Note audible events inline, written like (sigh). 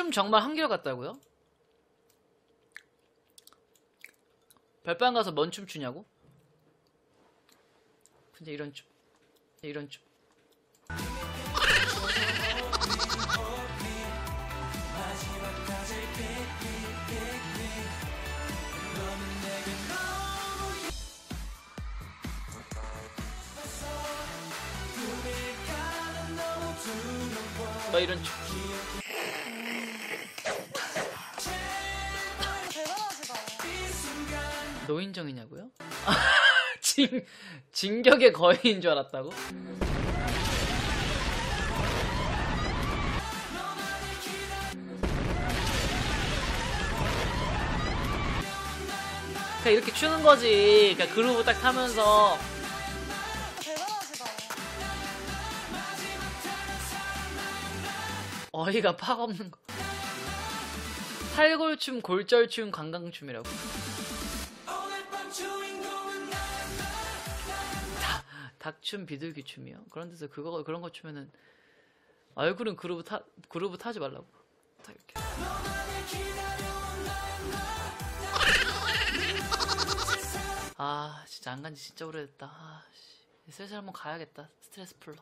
춤 정말 한결같다고요? 별방 가서 뭔 춤 추냐고? 근데 이런 춤 이런 춤막 이런 춤 노인정이냐고요? (laughs) 진, 진격의 거인인 줄 알았다고? 그냥 이렇게 추는 거지. 그냥 그루브 딱 타면서. 어이가 팍 없는 거. 탈골춤, 골절춤, 관광춤이라고. 닭춤, 비둘기 춤이요? 그런 데서 그거 그런 거 추면은 얼굴은 그루브 타 그루브 타지 말라고. 딱 이렇게. 아 진짜 안 간지 진짜 오래됐다. 아, 씨. 슬슬 한번 가야겠다. 스트레스 풀러.